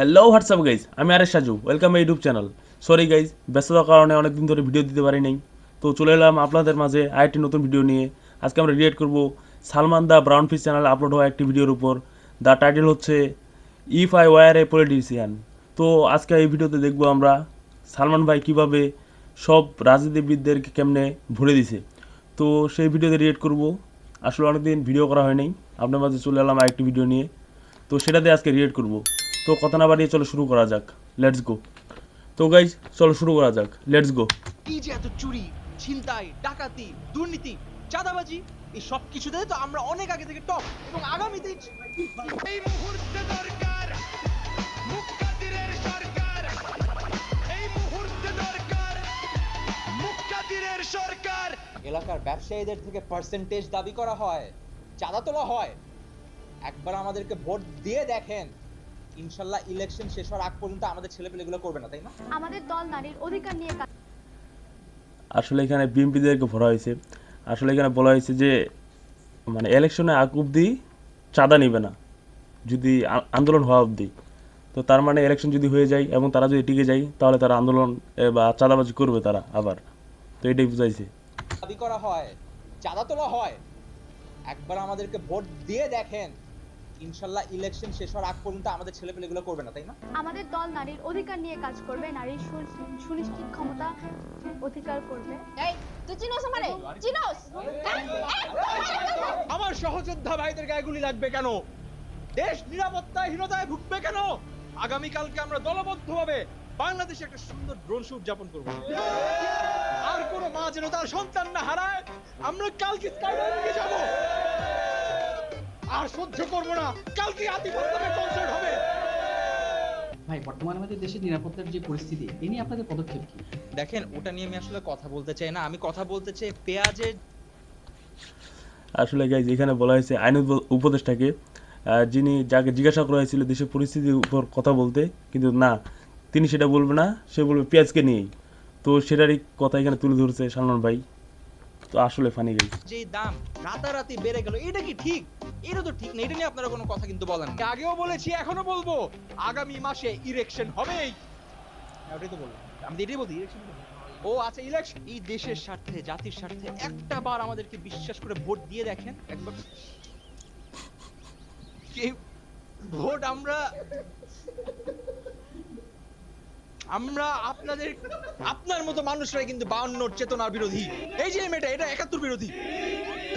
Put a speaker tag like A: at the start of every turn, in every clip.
A: Hello WhatsApp guys আমি Aresh Saju welcome YouTube channel sorry guys ব্যস্ততার কারণে অনেকদিন ধরে ভিডিও দিতে পারি নাই। তো চলে এলাম আপনাদের মাঝে আরেকটি নতুন ভিডিও নিয়ে। আজকে আমরা রিয়েট করব সালমান দা ব্রাউন ফিস চ্যানেলে আপলোড হওয়া একটি ভিডিওর উপর। দ্য টাইটেল হচ্ছে if I were a politician তো আজকে এই ভিডিওতে দেখব আমরা সালমান ভাই কীভাবে সব রাজনীতিবিদদেরকে কেমনে ভরে দিছে। তো সেই ভিডিওতে রিয়েট করব। আসলে অনেকদিন ভিডিও করা হয় নাই। আপনার মাঝে চলে এলাম আরেকটি ভিডিও নিয়ে। তো সেটাতে আজকে রিয়েট করব। তো কথা না বাড়িয়ে চলো শুরু করা যাক। লেটস গো তো গাইজ চলো শুরু করা যাক। লেটস গো
B: এই যে এত চুরি, ছিনতাই, ডাকাতি, দুর্নীতি, চাঁদাবাজি, এই সব কিছুতে তো আমরা অনেক আগে থেকে টপ এবং আগামীতে
C: এই মুহূর্তে দরকার মুক্তাদিরের সরকার। এই মুহূর্তে দরকার মুক্তাদিরের সরকার।
B: এলাকার ব্যবসায়ীদের থেকে পার্সেন্টেজ দাবি করা হয়, চাঁদা তোলা হয়। একবার আমাদেরকে ভোট দিয়ে দেখেন। ইনশাল্লাহ ইলেকশন শেষ হওয়ার আগ পর্যন্ত আমাদের ছেলেপেলেগুলো করবে না তাই না?
D: আমাদের দল নারীর অধিকার নিয়ে কাজ
A: আসলে এখানে বিএমপিদেরকে ভরা হয়েছে। আসলে এখানে বলা হয়েছে যে মানে ইলেকশনে আগ অবধি চাঁদা নেবে না যদি আন্দোলন হওয়া অবধি। তো তার মানে ইলেকশন যদি হয়ে যায় এবং তারা যদি টিকে যায় তাহলে তারা আন্দোলন বা চাঁদাবাজি করবে তারা আবার। তো এটাই বুঝাইছে।
B: দাবি করা হয় চাঁদা তোলা হয়। একবার আমাদেরকে ভোট দিয়ে দেখেন। ইনশাল্লাহ ইলেকশন শেষ হওয়ার আগ পর্যন্ত আমাদের ছেলেপেলেগুলো করবে না তাই না?
D: আমাদের দল নারীর অধিকার নিয়ে কাজ করবে নারীর সুনিশ্চিত ক্ষমতা অধিকার করবে।
E: এই তুই চিনোস আমারে? চিনোস?
B: আমার সহযোদ্ধা ভাইদের গায়ে গুলি লাগবে কেন? দেশ নিরাপত্তাহীনতায় ভুগবে কেন? আগামীকালকে আমরা দলবদ্ধভাবে বাংলাদেশে একটা সুন্দর ড্রোন শো উদযাপন করব। আর কোনো মা যেন তার সন্তান না হারায় আমরা কালকে স্কাইডাইভিংয়ে যাব। আর সহ্য করব না। কালকে আতিফাত্তামে কনসার্ট হবে।
F: ভাই বর্তমানে আমাদের দেশের নিরাপত্তার যে পরিস্থিতি এ নিয়ে আপনাদের পদক্ষেপ কি?
B: দেখেন ওটা নিয়ে আমি আসলে কথা বলতে চাই না। আমি কথা বলতে চাই পেঁয়াজের
A: আসলে গাইজ এখানে বলা হয়েছে আইন উপদেষ্টাকে আহ, যিনি যাকে জিজ্ঞাসা করা হয়েছিল দেশের পরিস্থিতির উপর কথা বলতে কিন্তু না তিনি সেটা বলবে না সে বলবে পেঁয়াজকে নিয়েই। তো সেটারই কথা এখানে তুলে ধরেছে সালমান ভাই। তো আসলে ফানি গাইজ
B: যে দাম রাতারাতি বেড়ে গেল এটা কি ঠিক? এটা তো ঠিক না এটা নিয়ে আপনারা কোনো কথা কিন্তু বলেন না। আগেও বলেছি এখনও বলব আগামী মাসে ইলেকশন হবেই। হ্যাঁ, ওটাই তো বললাম। আমি এটাই বলছি ইলেকশন ও আচ্ছা ইলেকশন এই দেশের স্বার্থে জাতির স্বার্থে একটা বার আমাদেরকে বিশ্বাস করে ভোট দিয়ে দেখেন। একবার ভোট আমরা আমরা আপনাদের আপনার মতো মানুষরাই কিন্তু বাউন্নর চেতনার বিরোধী। এই যে মেয়েটা এটা একাত্তর বিরোধী।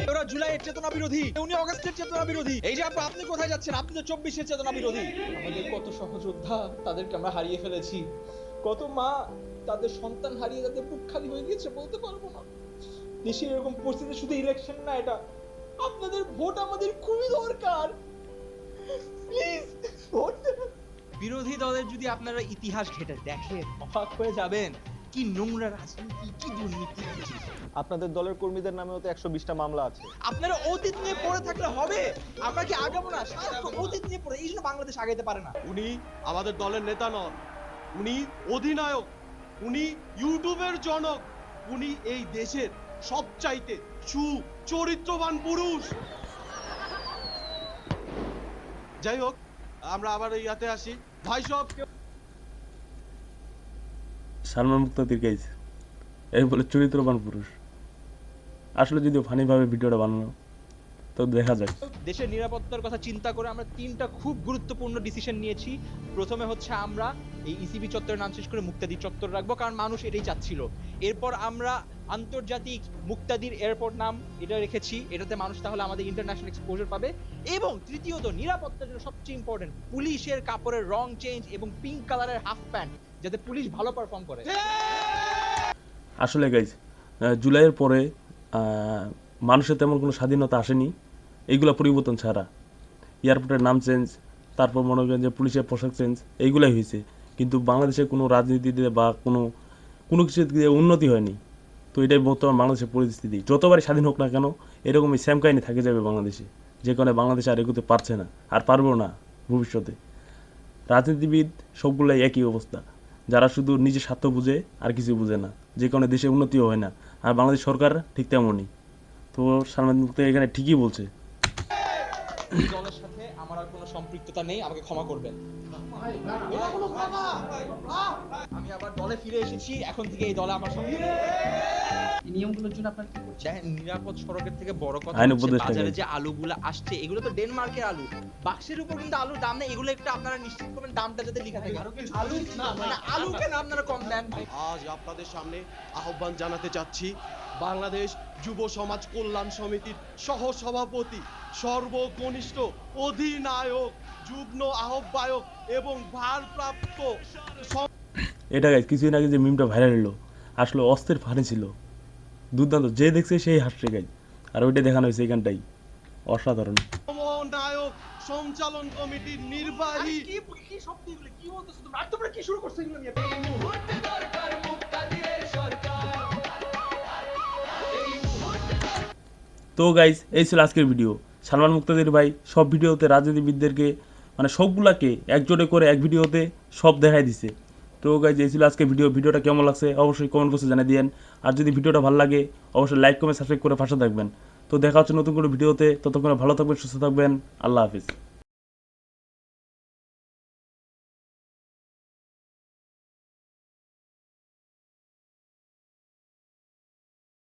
B: ওরা জুলাইয়ের চেতনা বিরোধী উনি অগস্টের চেতনা বিরোধী। এই যে আপু, আপনি কোথায় যাচ্ছেন? আপনি তো চব্বিশের চেতনা বিরোধী। আমাদের কত সহযোদ্ধা তাদেরকে আমরা হারিয়ে ফেলেছি। কত মা তাদের সন্তান হারিয়ে তাদের বুক খালি হয়ে গিয়েছে বলতে পারব না। দেশে এরকম পরিস্থিতি শুধু ইলেকশন না এটা আপনাদের ভোট আমাদের খুবই দরকার। Please vote. বিরোধী দলের যদি আপনারা ইতিহাস ঘেটে দেখেন অবাক হয়ে যাবেন কি নোংরা রাজনীতি কি দুর্নীতি।
G: আপনাদের দলের কর্মীদের নামেও তো একশো বিশটা মামলা আছে।
B: আপনারা অতীত নিয়ে পড়ে থাকলে হবে আমরা কি আগাবো না? সারাক্ষণ অতীত নিয়ে পড়ে এই জন্য বাংলাদেশ আগাইতে পারে না।
H: উনি আমাদের দলের নেতা নন উনি অধিনায়ক উনি ইউটিউবের জনক উনি এই দেশের সবচাইতে সু চরিত্রবান পুরুষ। যাই হোক আমরা আবার ইয়াতে আসি। ভাই সব
A: সালমান মুক্তাদির গাইজ এই বলে চরিত্রবান পুরুষ। আসলে যদিও ফানিভাবে ভিডিওটা বানানো তো দেখা যাক।
B: দেশের নিরাপত্তার কথা চিন্তা করে আমরা তিনটা খুব গুরুত্বপূর্ণ ডিসিশন নিয়েছি। প্রথমে হচ্ছে আমরা এই ইসিবি চত্বরের নাম শেষ করে মুক্তাদির চত্বর রাখব কারণ মানুষ এটাই চাচ্ছিল। এরপর আমরা আন্তর্জাতিক মুক্তাদির এয়ারপোর্ট নাম এটা রেখেছি এটাতে মানুষ তাহলে আমাদের ইন্টারন্যাশনাল এক্সপোজার পাবে। এবং তৃতীয়ত নিরাপত্তার জন্য সবচেয়ে ইম্পর্টেন্ট পুলিশের কাপড়ের রং চেঞ্জ এবং পিঙ্ক কালারের হাফ প্যান্ট যাতে পুলিশ ভালো পারফর্ম করে।
A: আসলে গাইজ জুলাইয়ের পরে আহ, মানুষের তেমন কোনো স্বাধীনতা আসেনি। এইগুলা পরিবর্তন ছাড়া। এয়ারপোর্টের নাম চেঞ্জ তারপর মনে করেন যে পুলিশের পোশাক চেঞ্জ এইগুলাই হয়েছে। কিন্তু বাংলাদেশে কোনো রাজনীতিতে বা কোনো কোনো দিকে উন্নতি হয়নি। তো এটাই বর্তমান বাংলাদেশের পরিস্থিতি। যতবারই স্বাধীন হোক না কেন, এরকমই সেম কাহিনী থাকে যাবে বাংলাদেশে। যে কারণে বাংলাদেশ আর এগোতে পারছে না, আর পারবেও না ভবিষ্যতে। রাজনীতিবিদ সবগুলাই একই অবস্থা। যারা শুধু নিজের স্বার্থ বুঝে আর কিছু বুঝে না, যে কারণে দেশে উন্নতিও হয় না। আর বাংলাদেশ সরকার ঠিক তেমনই। তো মুক্তি এখানে ঠিকই বলছে।
B: দলের সাথে আমার আর কোনো সম্পৃক্ততা নেই আমাকে ক্ষমা করবেন। আমি আবার দলে ফিরে এসেছি এখন থেকে এই দলে আমার সঙ্গে
F: নিয়মগুলোর জন্য আপনার কি
B: দেখেন নিরাপদ সড়কের থেকে বড় কথা বাজারে যে আলুগুলো আসছে এগুলো তো ডেনমার্কের আলু। বাক্সের উপর কিন্তু আলুর দাম নেই এগুলো একটু আপনারা নিশ্চিত করবেন দামটা যাতে লেখা থাকে। আলু না মানে আলু কেন আপনারা কম দেন।
H: আজ আপনাদের সামনে আহ্বান জানাতে চাচ্ছি বাংলাদেশ যুব সমাজ কল্যাণ সমিতির সহ সভাপতি সর্বকনিষ্ঠ অধিনায়ক যুগ্ম আহ্বায়ক এবং ভারপ্রাপ্ত
A: এটা গাইজ কিছুদিন আগে যে মিমটা ভাইরাল হলো আসলে অস্থির ফানি ছিল। দুর্দান্ত যে দেখছে সেই হাসছে গাইজ আর ওইটা দেখানো হয়েছে এখানটাই। অসাধারণ।
H: সমন্বয়ক সঞ্চালন কমিটির নির্বাহী
B: কি কি শব্দ এগুলো কি বলতেছো তোমরা? তোমরা কি শুরু করছ এগুলো নিয়ে?
A: তো গাইজ এই ছিল আজকের ভিডিও সালমান মুক্তাদের ভাই সব ভিডিওতে রাজনীতিবিদদেরকে মানে সবগুলাকে একজোটে করে এক ভিডিওতে সব দেখাই দিছে। তো গাইজ এই ছিল আজকের ভিডিও ভিডিওটা কেমন লাগছে অবশ্যই কমেন্ট বক্সে জানিয়ে দিয়েন। আর যদি ভিডিওটা ভালো লাগে, অবশ্যই লাইক কমেন্ট সাবস্ক্রাইব করে পাশে থাকবেন। তো দেখা হচ্ছে নতুন কোনো ভিডিওতে ততক্ষণে ভালো থাকবেন, সুস্থ থাকবেন। আল্লাহ হাফিজ।